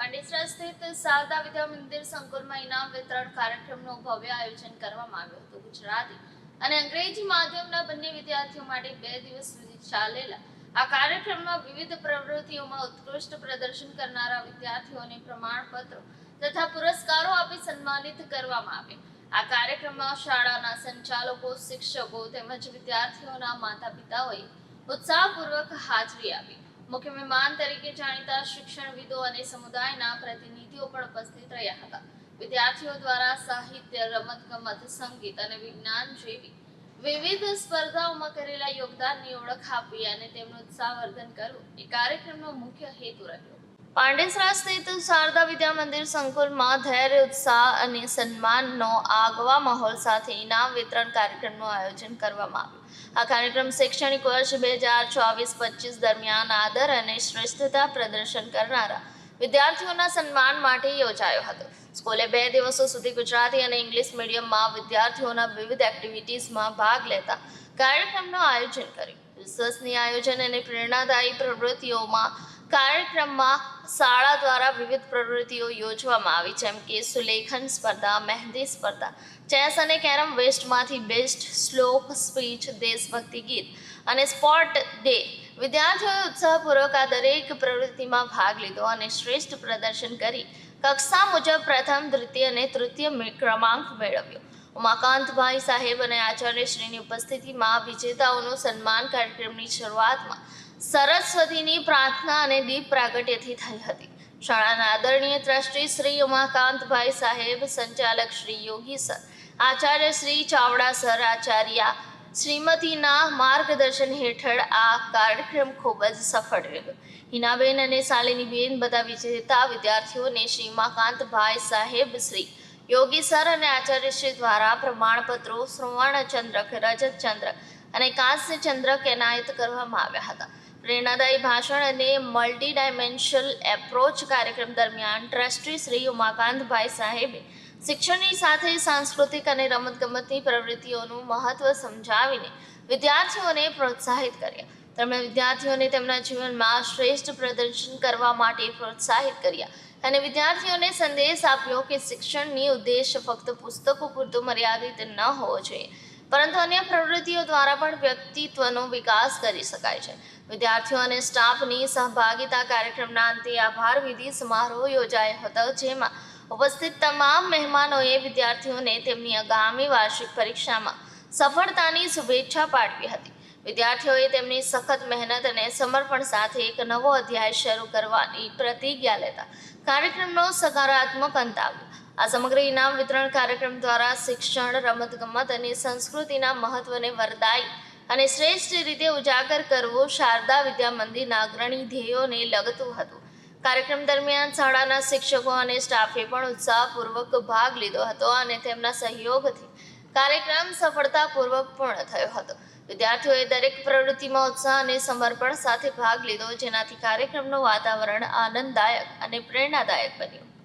પાંડેસરા સ્થિત શારદા વિદ્યા મંદિર સંકુલમાં ઇનામ વિતરણ કાર્યક્રમનું ભવ્ય આયોજન કરવામાં આવ્યું હતું ગુજરાતી અને અંગ્રેજી માધ્યમના બંને વિદ્યાર્થીઓ માટે બે દિવસ સુધી ચાલેલા. આ કાર્યક્રમમાં વિવિધ પ્રવૃત્તિઓમાં ઉત્કૃષ્ટ પ્રદર્શન કરનારા વિદ્યાર્થીઓને પ્રમાણપત્રો તથા પુરસ્કારો આપી સન્માનિત કરવામાં આવ્યા. આ કાર્યક્રમમાં શાળાના સંચાલકો, શિક્ષકો તેમજ વિદ્યાર્થીઓના માતા પિતાઓએ ઉત્સાહપૂર્વક હાજરી આપી. મુખ્ય મહેમાન તરીકે જાણીતા શિક્ષણવિદો અને સમુદાયના પ્રતિનિધિઓ પણ ઉપસ્થિત રહ્યા હતા. વિદ્યાર્થીઓ દ્વારા સાહિત્ય, રમતગમત, સંગીત અને વિજ્ઞાન જેવી વિવિધ સ્પર્ધાઓમાં કરેલા યોગદાનની ઓળખ આપી અને તેમનું ઉત્સાહવર્ધન કરવું એ કાર્યક્રમનો મુખ્ય હેતુ રહ્યો. પાંડેસરા સ્થિત શારદા વિદ્યા મંદિર સંકુલમાં ધૈર્ય, ઉત્સાહ અને સન્માનનો આગવા માહોલ સાથે ઇનામ વિતરણ કાર્યક્રમનું આયોજન કરવામાં આવ્યું. આ કાર્યક્રમ શૈક્ષણિક વર્ષ બે હજાર ચોવીસ પચીસ દરમિયાન આદર અને શ્રેષ્ઠતા પ્રદર્શન કરનારા વિદ્યાર્થીઓના સન્માન માટે યોજાયો હતો. સ્કૂલે બે દિવસો સુધી ગુજરાતી અને ઇંગ્લિશ મીડિયમમાં વિદ્યાર્થીઓના વિવિધ એક્ટિવિટીઝમાં ભાગ લેતા કાર્યક્રમનું આયોજન કર્યું. વિશ્વસનીય આયોજન અને પ્રેરણાદાયી પ્રવૃત્તિઓમાં કાર્યક્રમમાં શાળા દ્વારા વિવિધ પ્રવૃત્તિઓ યોજવામાં આવી, જેમ કે સુલેખન સ્પર્ધા, મહેંદી સ્પર્ધા, ચેસ અને કેરમ વેસ્ટમાંથી બેસ્ટ શ્લોક, સ્પીચ, દેશભક્તિ ગીત અને સ્પોર્ટ ડે. વિદ્યાર્થીઓએ ઉત્સાહપૂર્વક આ દરેક પ્રવૃત્તિમાં ભાગ લીધો અને શ્રેષ્ઠ પ્રદર્શન કરી. કક્ષા મુજબ પ્રથમ, દ્વિતીય અને તૃતીય ક્રમાંક મેળવ્યો. ઉમાકાંતભાઈ સાહેબ અને આચાર્યશ્રીની ઉપસ્થિતિમાં વિજેતાઓનું સન્માન કાર્યક્રમની શરૂઆતમાં સરસ્વતીની પ્રાર્થના અને દીપ પ્રાગટ્યથી થઈ હતી. શાળાના આદરણીય ટ્રસ્ટી શ્રી ઉમાકાંતભાઈ સાહેબ, સંચાલક શ્રી યોગી સર, આચાર્ય શ્રી ચાવડા સર, આચાર્યા શ્રીમતીના માર્ગદર્શન હેઠળ આ કાર્યક્રમ ખૂબ જ સફળ રહ્યો. હિનાબેન અને શાલિનીબેન બધા વિજેતા વિદ્યાર્થીઓને શ્રી ઉમાકાંતભાઈ સાહેબ, શ્રી યોગી સર અને આચાર્યશ્રી દ્વારા પ્રમાણપત્રો સુવર્ણચંદ્રક રજતચંદ્રક અને કાંસ્ય ચંદ્રક એનાયત કરવામાં આવ્યા હતા. પ્રેરણાદાયી ભાષણ અને મલ્ટી ડાયમેન્શનલ એપ્રોચ કાર્યક્રમ દરમિયાન ટ્રસ્ટી શ્રી ઉમાકાંતભાઈ સાહેબે શિક્ષણની સાથે સાંસ્કૃતિક અને રમતગમતની પ્રવૃત્તિઓનું મહત્વ સમજાવીને વિદ્યાર્થીઓને પ્રોત્સાહિત કર્યા. તેમણે વિદ્યાર્થીઓને તેમના જીવનમાં શ્રેષ્ઠ પ્રદર્શન કરવા માટે પ્રોત્સાહિત કર્યા અને વિદ્યાર્થીઓને સંદેશ આપ્યો કે શિક્ષણની ઉદ્દેશ ફક્ત પુસ્તકો પૂરતું મર્યાદિત ન હોવો જોઈએ. પરંતુ અન્ય પ્રવૃત્તિઓ દ્વારા પણ વ્યક્તિત્વનો વિકાસ કરી શકાય છે. વિદ્યાર્થીઓ અને સ્ટાફની સહભાગિતા કાર્યક્રમના અંતે આભાર વિધિ સમારોહ યોજાયો હતો, જેમાં ઉપસ્થિત તમામ મહેમાનોએ વિદ્યાર્થીઓને તેમની આગામી વાર્ષિક પરીક્ષામાં સફળતાની શુભેચ્છા પાઠવી હતી. વિદ્યાર્થીઓએ તેમની સખત મહેનત અને સમર્પણ સાથે એક નવો અધ્યાય શરૂ કરવાની પ્રતિજ્ઞા લેતા કાર્યક્રમનો સકારાત્મક અંત આવ્યો. આ સમગ્ર ઇનામ વિતરણ કાર્યક્રમ દ્વારા શિક્ષણ, રમતગમત અને સંસ્કૃતિના મહત્વને વરદાય અને શ્રેષ્ઠ રીતે ઉજાગર કરવું શારદા વિદ્યા મંદિરના અગ્રણી ધ્યેયોને લગતું હતું. કાર્યક્રમ દરમિયાન શાળાના શિક્ષકો અને સ્ટાફે પણ ઉત્સાહપૂર્વક ભાગ લીધો હતો અને તેમના સહયોગથી કાર્યક્રમ સફળતાપૂર્વક પૂર્ણ થયો હતો. વિદ્યાર્થીઓએ દરેક પ્રવૃત્તિમાં ઉત્સાહ અને સમર્પણ સાથે ભાગ લીધો, જેનાથી કાર્યક્રમનું વાતાવરણ આનંદદાયક અને પ્રેરણાદાયક બન્યું.